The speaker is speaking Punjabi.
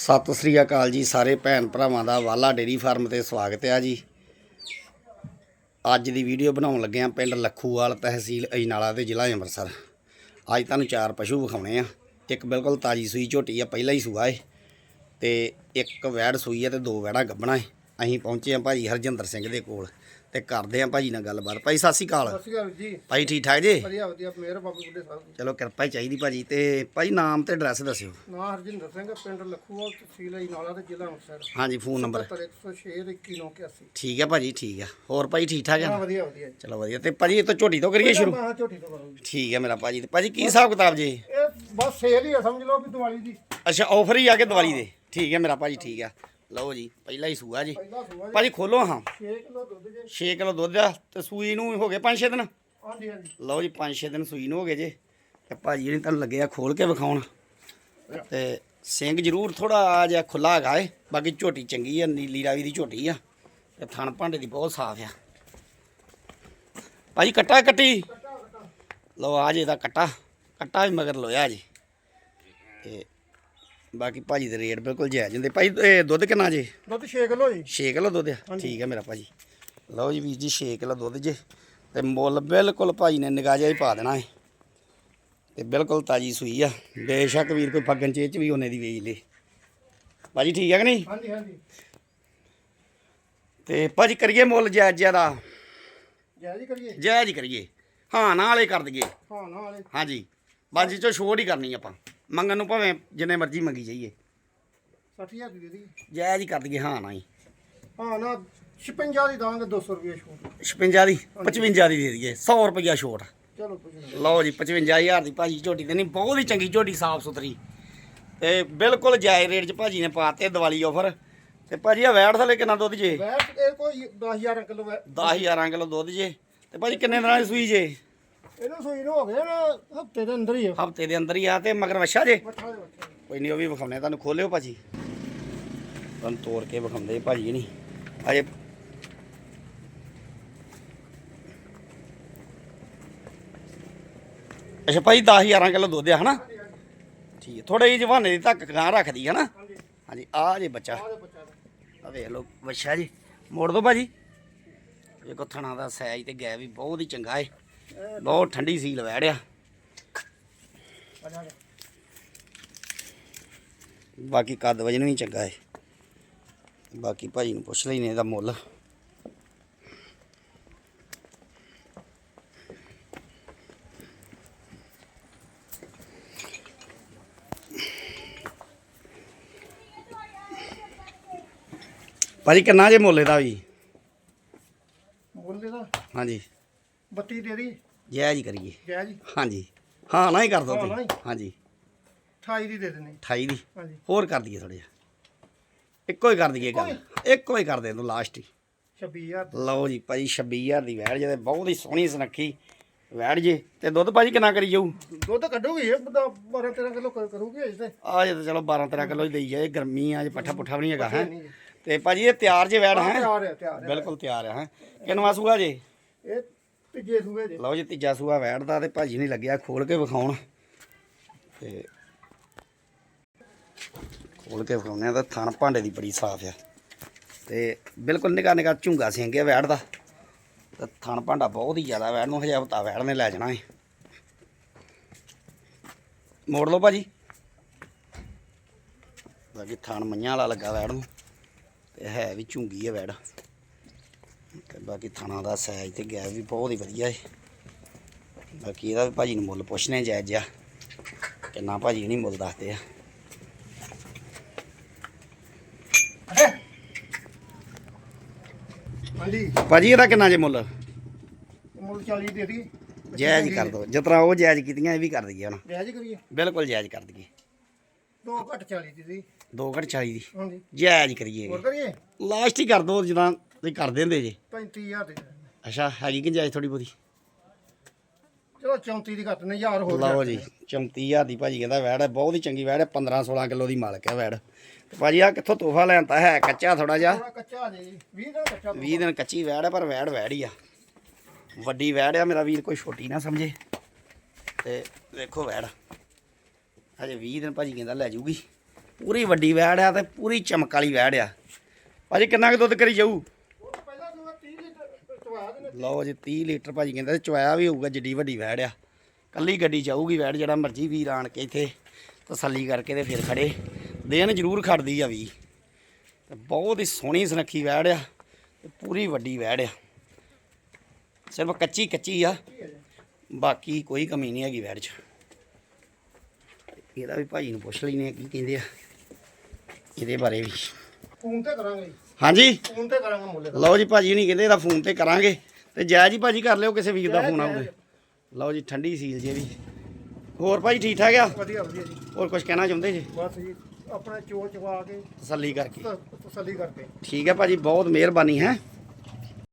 ਸਤਿ ਸ੍ਰੀ ਅਕਾਲ ਜੀ ਸਾਰੇ ਭੈਣ ਭਰਾਵਾਂ ਦਾ ਵਾਲਾ ਡੇਰੀ ਫਾਰਮ ਤੇ ਸਵਾਗਤ ਹੈ ਜੀ। ਅੱਜ ਦੀ ਵੀਡੀਓ ਬਣਾਉਣ ਲੱਗੇ ਆ ਪਿੰਡ ਲੱਖੂਵਾਲ ਤਹਿਸੀਲ ਅਜਨਾਲਾ ਤੇ ਜ਼ਿਲ੍ਹਾ ਅੰਮ੍ਰਿਤਸਰ। ਅੱਜ ਤੁਹਾਨੂੰ ਚਾਰ ਪਸ਼ੂ ਵਿਖਾਉਣੇ ਆ। ਇੱਕ ਬਿਲਕੁਲ ਤਾਜੀ ਸੂਈ ਝੋਟੀ ਆ, ਪਹਿਲਾ ਹੀ ਸੂਆ ਏ। ਤੇ ਇੱਕ ਵੈੜ ਸੂਈ ਆ ਤੇ ਦੋ ਵੈੜਾਂ ਗੱਬਣਾ ਏ। ਅਸੀਂ ਪਹੁੰਚੇ ਆ ਭਾਜੀ ਹਰਜਿੰਦਰ ਸਿੰਘ ਦੇ ਕੋਲ। ਤੇ ਕਰਦੇ ਆ ਭਾਜੀ ਨਾਲ ਗੱਲਬਾਤ। ਭਾਈ ਸਤਿ ਸ੍ਰੀ ਅਕਾਲ। ਸਤਿ ਸ਼੍ਰੀ ਅਕਾਲ ਜੀ। ਭਾਈ ਠੀਕ ਠਾਕ ਜੀ? ਵਧੀਆ ਵਧੀਆ ਮੇਰ ਬਾਬੂ ਬੁੱਢੇ ਸਾਹਿਬ ਜੀ ਚਲੋ ਕਿਰਪਾ ਹੀ ਚਾਹੀਦੀ ਭਾਜੀ। ਤੇ ਭਾਜੀ ਨਾਮ ਤੇ ਐਡਰੈਸ ਦੱਸਿਓ। ਨਾਂ ਹਰਜਿੰਦਰ ਸਿੰਘ ਪਿੰਡ ਲਖੂਵਾਲ ਤਹਿਸੀਲ ਨਾਲਾ ਤੇ ਜ਼ਿਲ੍ਹਾ ਅੰਮ੍ਰਿਤਸਰ। ਹਾਂਜੀ ਫੋਨ ਨੰਬਰ। 106 21981 ਠੀਕ ਹੈ ਭਾਜੀ ਠੀਕ ਹੈ ਹੋਰ ਭਾਜੀ ਠੀਕ ਠਾਕ ਹਾਂ ਹੈ ਵਧੀਆ ਵਧੀਆ ਜੀ। ਚਲੋ ਵਧੀਆ। ਤੇ ਭਾਜੀ ਇਹ ਤੋਂ ਝੋਟੀ ਤੋਂ ਕਰੀਏ ਸ਼ੁਰੂ? ਮੈਂ ਝੋਟੀ ਤੋਂ ਕਰੂੰ ਜੀ ਠੀਕ ਹੈ ਮੇਰਾ ਭਾਜੀ। ਤੇ ਭਾਜੀ ਕੀ ਹਿਸਾਬ ਕਿਤਾਬ ਜੀ? ਇਹ ਬਸ ਸੇਲ ਹੀ ਆ ਸਮਝ ਲਓ ਵੀ ਦੀਵਾਲੀ ਦੀ। ਅੱਛਾ ਆਫਰ ਹੀ ਆ ਕੇ ਦੀਵਾਲੀ ਦੇ। ਠੀਕ ਹੈ ਮੇਰਾ ਭਾਜੀ ਠੀਕ ਹੈ ਲਓ ਜੀ ਪਹਿਲਾ ਹੀ ਸੂਆ ਜੀ। ਪਹਿਲਾ ਸੂਆ ਜੀ। ਭਾਜੀ ਖੋਲੋ ਹਾਂ। 6 ਕਿਲੋ ਦੁੱਧ ਜੇ। 6 ਕਿਲੋ ਦੁੱਧ ਆ ਤੇ ਸੂਈ ਨੂੰ ਹੋ ਗਏ 5-6 ਦਿਨ? ਹਾਂਜੀ ਹਾਂਜੀ। ਲਓ ਜੀ 5-6 ਦਿਨ ਸੂਈ ਨੂੰ ਹੋ ਗਏ ਜੇ। ਤੇ ਭਾਜੀ ਜਿਹੜੀ ਤੁਹਾਨੂੰ ਲੱਗੇ ਆ ਖੋਲ ਕੇ ਵਿਖਾਉਣ। ਤੇ ਸਿੰਘ ਜ਼ਰੂਰ ਥੋੜਾ ਜਿਹਾ ਖੁੱਲਾ ਹੈਗਾ ਏ ਬਾਕੀ ਝੋਟੀ ਚੰਗੀ ਆ ਨੀਲੀ ਰਾਵੀ ਦੀ ਝੋਟੀ ਆ। ਤੇ ਥਣ ਭਾਂਡੇ ਦੀ ਬਹੁਤ ਸਾਫ਼ ਆ। ਭਾਜੀ ਕੱਟਾ ਕੱਟੀ? ਲਓ ਆ ਜੇ ਦਾ ਕੱਟਾ। ਕੱਟਾ ਵੀ ਮਗਰ ਲੋਇਆ ਜੀ। ਤੇ ਬਾਕੀ ਭਾਜੀ ਦੇ ਰੇਟ ਬਿਲਕੁਲ ਜਾਇਜ਼ ਹੁੰਦੇ। ਭਾਈ ਇਹ ਦੁੱਧ ਕਿੰਨਾ ਜੇ? ਦੁੱਧ 6 ਕਿਲੋ ਜੀ। 6 ਕਿਲੋ ਦੁੱਧ ਆ। ਠੀਕ ਹੈ ਮੇਰਾ ਭਾਜੀ। ਲਓ ਜੀ ਵੀਰ ਜੀ 6 ਕਿਲੋ ਦੁੱਧ ਜੇ। ਤੇ ਮੁੱਲ ਬਿਲਕੁਲ ਭਾਜੀ ਨੇ ਨਿਗਾਹ ਜਿਹਾ ਹੀ ਪਾ ਦੇਣਾ ਹੈ। ਤੇ ਬਿਲਕੁਲ ਤਾਜੀ ਸੂਈ ਆ। ਬੇਸ਼ੱਕ ਵੀਰ ਕੋਈ ਫੱਗਣ ਚੇਚ ਵੀ ਉਹਨੇ ਦੀ ਵੇਚ ਲੇ। ਭਾਜੀ ਠੀਕ ਹੈ ਕਿ ਨਹੀਂ? ਹਾਂਜੀ ਹਾਂਜੀ। ਤੇ ਭਾਜੀ ਕਰੀਏ ਮੁੱਲ ਜਾਇਜ਼ ਜ਼ਿਆਦਾ? ਜੈ ਜੀ ਕਰੀਏ। ਜਾਇਜ਼ ਕਰੀਏ। ਹਾਂ ਨਾ ਵਾਲੇ ਕਰ ਦਈਏ। ਹਾਂ ਨਾ ਵਾਲੇ ਹਾਂਜੀ। ਬਾਜੀ ਚੋਂ ਛੋੜ ਹੀ ਕਰਨੀ ਆਪਾਂ। ਮੰਗਣ ਨੂੰ ਭਾਵੇਂ ਜਿੰਨੇ ਮਰਜ਼ੀ ਮੰਗੀ ਜਾਈਏ। 60000 ਦੀ ਦੇ ਦੀ ਜਾਇਜ਼ ਹੀ ਕਰ ਦਈਏ ਹਾਂ ਨਾ ਹੀ ਹਾਂ ਨਾ 56 ਦੀ ਦਾਂਗੇ 200 ਰੁਪਏ ਛੂਟ। 56 ਦੀ 55 ਦੀ ਦੇ ਦਈਏ 100 ਰੁਪਇਆ ਛੋਟ। ਚਲੋ ਲਓ ਜੀ 55000 ਦੀ ਭਾਜੀ ਝੋਟੀ ਦੇਣੀ ਬਹੁਤ ਹੀ ਚੰਗੀ ਝੋਟੀ ਸਾਫ਼ ਸੁਥਰੀ। ਤੇ ਬਿਲਕੁਲ ਜਾਇਜ਼ ਰੇਟ 'ਚ ਭਾਜੀ ਨੇ ਪਾਤੇ ਦੀਵਾਲੀ ਆਫਰ। ਤੇ ਭਾਜੀ ਆ ਵੈੜ ਥਲੇ ਕਿੰਨਾ ਦੁੱਧ ਜੇ? ਵੈਟ ਇਹ ਕੋਈ 10000 ਕਿਲੋ ਵੈ 10000 ਕਿਲੋ ਦੁੱਧ ਜੇ। ਤੇ ਭਾਜੀ ਕਿੰਨੇ ਦਿਨਾਂ ਦੀ ਸੂਈ ਜੇ? ਇਹਨੂੰ ਸੂਈ ਨੂੰ ਹੋ ਗਏ ਨਾ ਹਫ਼ਤੇ ਦੇ ਅੰਦਰ ਹੀ ਆ। ਹਫ਼ਤੇ ਦੇ ਅੰਦਰ ਹੀ ਆ ਤੇ ਮਗਰ ਵਛਾ ਜੇ। ਦੇ ਕੋਈ ਨਹੀਂ ਉਹ ਵੀ ਵਿਖਾਉਣੇ ਤੁਹਾਨੂੰ ਖੋਲਿਓ ਭਾਜੀ। ਤੁਹਾਨੂੰ ਤੋੜ ਕੇ ਵਿਖਾਉਂਦੇ ਭਾਜੀ ਨਹੀਂ। ਅਜੇ ਅੱਛਾ ਭਾਈ 10000 ਕਿਲੋ ਦੁੱਧ ਆ ਹਨਾ? ਠੀਕ ਹੈ ਥੋੜਾ ਜਿਹੀ ਜਵਾਨੇ ਦੀ ਤੱਕ ਗਾਂ ਰੱਖਦੀ ਹੈ ਨਾ ਹਾਂਜੀ ਆ ਜੇ ਬੱਚਾ। ਬੱਚਾ ਆ ਵੇਖ ਲਓ ਵੱਛਾ ਜੀ। ਮੋੜ ਦੋ ਭਾਜੀ। ਵੇਖੋ ਥਣਾ ਦਾ ਸਾਈਜ਼ ਤੇ ਗੈ ਵੀ ਬਹੁਤ ਹੀ ਚੰਗਾ ਏ। ਬਹੁਤ ਠੰਡੀ ਸੀਲ ਵੈੜਿਆ। ਆ ਜਾ ਜਾ। ਬਾਕੀ ਕੱਦ ਵਜਨ ਵੀ ਚੰਗਾ ਏ। ਬਾਕੀ ਭਾਜੀ ਨੂੰ ਪੁੱਛ ਲੈਨੇ ਇਹਦਾ ਮੁੱਲ। ਭਾਜੀ ਕਿੰਨਾ ਜੇ ਮੁੱਲ ਇਹਦਾ ਵੀ? ਮੁੱਲ ਦਾ ਹਾਂਜੀ। 32 ਦੇ ਦੀ ਜੈ ਜੀ ਕਰੀਏ। ਜੈ ਜੀ। ਹਾਂਜੀ। ਹਾਂ ਨਾ ਹੀ ਕਰ ਦੋ ਹਾਂ, ਨਾ ਤੁਸੀਂ ਹੀ। ਹਾਂਜੀ। 28 ਦੀ ਦੇ ਦੇਣੀ 28 ਦੀ? ਹਾਂਜੀ। ਹੋਰ ਕਰ ਦਈਏ ਥੋੜਾ ਜਿਹਾ। ਇੱਕੋ ਹੀ ਕਰ ਦਈਏ ਗੱਲ। ਇੱਕੋ ਹੀ? ਕਰ ਦੇ ਤੂੰ ਲਾਸਟ ਹੀ। 26000 ਲਓ ਜੀ ਭਾਜੀ 26000 ਦੀ ਵੈੜ ਜਿਹਦੇ ਬਹੁਤ ਹੀ ਸੋਹਣੀ ਸੁਨੱਖੀ ਵੈੜ ਜੇ। ਤੇ ਦੁੱਧ ਭਾਜੀ ਕਿੰਨਾ ਕਰੀ ਜਾਊ? ਦੁੱਧ ਕੱਢੂਗੀ ਇਹ 12 13 ਕਿਲੋ ਕਰੂਗੀ ਅਜੇ ਤੇ। ਆ ਜੇ ਤਾਂ ਚਲੋ 12 13 ਕਿਲੋ ਹੀ ਦੇਈ ਜਾਏ ਗਰਮੀ ਆ ਜੇ ਪੱਠਾ ਪੁੱਠਾ ਵੀ ਨਹੀਂ ਹੈਗਾ ਹੈ। ਜੀ। ਤੇ ਭਾਜੀ ਇਹ ਤਿਆਰ ਜੇ ਵੈੜ ਹੈ ਤਿਆਰ ਹੈ ਤਿਆਰ ਹੈ ਬਿਲਕੁਲ ਤਿਆਰ ਹੈ। ਕਿੰਨਵਾ ਸੂਆ ਜੇ? ਇਹ ਤੀਜੇ ਸੂਏ ਦੇ ਲਓ ਜੀ, ਤੀਜਾ ਸੂਆ ਵੈੜ ਦਾ ਤੇ ਭਾਜੀ ਨਹੀਂ ਲੱਗਿਆ ਖੋਲ ਕੇ ਵਿਖਾਉਣ। ਤੇ ਖੋਲ ਕੇ ਵਿਖਾਉਣੇ ਆ ਤਾਂ ਥਣ ਭਾਂਡੇ ਦੀ ਬੜੀ ਸਾਫ਼ ਆ। ਤੇ ਬਿਲਕੁਲ ਨਿਕਾ ਨਿਕਾ ਝੁੰਗਾ ਸਿੰਘ ਆ ਵੈੜ ਦਾ ਤੇ ਥਣ ਭਾਂਡਾ ਬਹੁਤ ਹੀ ਜ਼ਿਆਦਾ ਵੈੜ ਨੂੰ ਹਜੇ ਹਫਤਾ ਵੈੜ ਨੇ ਲੈ ਜਾਣਾ ਏ ਮੋੜ ਲਓ ਭਾਜੀ। ਬਾਕੀ ਥਣ ਮਈਆਂ ਵਾਲਾ ਲੱਗਾ ਵੈੜ ਨੂੰ। ਤੇ ਹੈ ਵੀ ਝੁੰਗੀ ਆ ਵੈੜ ਬਾਕੀ ਥਾਣਾ ਦਾ ਸਾਈਜ਼ ਤੇ ਗੈਪ ਵੀ ਬਹੁਤ ਹੀ ਵਧੀਆ ਹੈ ਬਾਕੀ ਇਹਦਾ ਵੀ ਭਾਜੀ ਨੂੰ ਮੁੱਲ ਪੁੱਛਣੇ ਜਾਇਜ਼ ਜਿਆ ਕਿੰਨਾ ਭਾਜੀ ਨਹੀਂ ਮੁੱਲ ਦੱਸਦੇ ਆ। ਹਾਂਜੀ। ਭਾਜੀ ਇਹਦਾ ਕਿੰਨਾ ਜੇ ਮੁੱਲ? ਮੁੱਲ 40 ਦੇ ਦੀ। ਜਾਇਜ਼ ਕਰ ਦੋ। ਜਿਤਨਾ ਉਹ ਜਾਇਜ਼ ਕੀਤੀਆਂ ਇਹ ਵੀ ਕਰ ਦਈਏ ਹੁਣ। ਜੈ ਜੀ ਕਰੀਏ? ਬਿਲਕੁਲ ਜਾਇਜ਼ ਕਰ ਦਈਏ। ਦੋ ਘੱਟ 40 ਦੀ ਦੀ। ਦੋ ਘੱਟ 40 ਦੀ। ਹਾਂਜੀ। ਜਾਇਜ਼ ਕਰੀਏ। ਹੋਰ ਕਰੀਏ? ਲਾਸਟ ਹੀ ਕਰ ਦੋ ਜਿੱਦਾਂ ਤੁਸੀਂ ਕਰ ਦਿੰਦੇ ਜੇ? 35000 ਦੀ। ਅੱਛਾ ਹੈਗੀ ਕਿ ਜਾਇਜ਼ ਥੋੜੀ ਬਹੁਤੀ? ਚਲੋ 34 ਦੀ ਘੱਟ ਨੇ ਯਾਰ ਹੋਰ ਲਓ ਜੀ 34000 ਦੀ ਭਾਜੀ ਕਹਿੰਦਾ ਵੈੜ ਹੈ ਬਹੁਤ ਹੀ ਚੰਗੀ ਵੈੜ ਹੈ 15 16 ਕਿਲੋ ਦੀ ਮਾਲਕ ਹੈ ਵੈੜ। ਤੇ ਭਾਜੀ ਆ ਕਿੱਥੋਂ ਤੋਹਫਾ ਲੈਂਦਾ ਹੈ ਕੱਚਾ ਥੋੜਾ ਜਿਹਾ? ਥੋੜਾ ਕੱਚਾ ਜੇ ਜੀ 20 ਦਾ ਕੱਚਾ 20 ਦਿਨ ਕੱਚੀ ਵੈੜ ਹੈ ਪਰ ਵੈੜ ਵੈੜ ਹੀ ਆ। ਵੱਡੀ ਵੈੜ ਆ ਮੇਰਾ ਵੀਰ ਕੋਈ ਛੋਟੀ ਨਾ ਸਮਝੇ। ਤੇ ਵੇਖੋ ਵੈੜ ਹਜੇ 20 ਦਿਨ ਭਾਜੀ ਕਹਿੰਦਾ ਲੈ ਜੂਗੀ ਪੂਰੀ ਵੱਡੀ ਵੈੜ ਆ ਤੇ ਪੂਰੀ ਚਮਕ ਵਾਲੀ ਵੈੜ ਆ। ਭਾਜੀ ਕਿੰਨਾ ਕੁ ਦੁੱਧ ਕਰੀ ਜਾਊ ਉਹ ਤਾਂ ਪਹਿਲਾਂ ਸੂਆ 30 ਲੀਟਰ ਚਵਾ ਦੇ ਲਓ ਜੀ 30 ਲੀਟਰ ਭਾਜੀ ਕਹਿੰਦੇ ਤੇ ਚਵਾਇਆ ਵੀ ਹੋਊਗਾ ਜਿੱਡੀ ਵੱਡੀ ਵੈੜ ਆ। ਕੱਲੀ ਗੱਡੀ ਚਾਹੂਗੀ ਵੈੜ ਜਿਹੜਾ ਮਰਜ਼ੀ ਵੀਰ ਆਣ ਕੇ ਇੱਥੇ ਤਸੱਲੀ ਕਰਕੇ ਤੇ ਫਿਰ ਖੜੇ। ਦੇਣ ਜ਼ਰੂਰ ਖੜਦੀ ਆ ਵੀ ਤੇ ਬਹੁਤ ਹੀ ਸੋਹਣੀ ਸੁਨੱਖੀ ਵੈੜ ਆ ਤੇ ਪੂਰੀ ਵੱਡੀ ਵੈੜ ਆ। ਸਿਰਫ ਕੱਚੀ ਕੱਚੀ ਆ ਬਾਕੀ ਕੋਈ ਕਮੀ ਨਹੀਂ ਹੈਗੀ ਵੈੜ 'ਚ। ਇਹਦਾ ਵੀ ਭਾਜੀ ਨੂੰ ਪੁੱਛ ਲੈਨੇ ਆ ਕੀ ਕਹਿੰਦੇ ਆ ਇਹਦੇ ਬਾਰੇ ਵੀ। ਫੋਨ ਤੇ ਕਰਾਂਗੇ। ਹਾਂਜੀ? ਫੋਨ ਤੇ ਕਰਾਂਗੇ ਮੁੱਲੇ। ਲਓ ਜੀ ਭਾਜੀ ਨਹੀਂ ਕਹਿੰਦੇ ਇਹਦਾ ਫੋਨ ਤੇ ਕਰਾਂਗੇ। ਤੇ ਜਾਇਜ਼ ਹੀ ਭਾਜੀ ਕਰ ਲਿਓ ਕਿਸੇ ਵੀਰ ਦਾ ਫੋਨ ਆਊਗਾ। ਲਓ ਜੀ ਠੰਡੀ ਸੀਲ ਜੇ ਵੀ। ਹੋਰ ਭਾਜੀ ਠੀਕ ਠਾਕ ਆ? ਵਧੀਆ ਵਧੀਆ ਜੀ। ਹੋਰ ਕੁਝ ਕਹਿਣਾ ਚਾਹੁੰਦੇ ਜੀ? ਬਸ ਜੀ ਆਪਣਾ ਚੋਲ ਚਵਾ ਕੇ ਤਸੱਲੀ ਕਰਕੇ। ਤਸੱਲੀ ਕਰਕੇ। ਠੀਕ ਹੈ ਭਾਜੀ ਬਹੁਤ ਮਿਹਰਬਾਨੀ ਹੈ?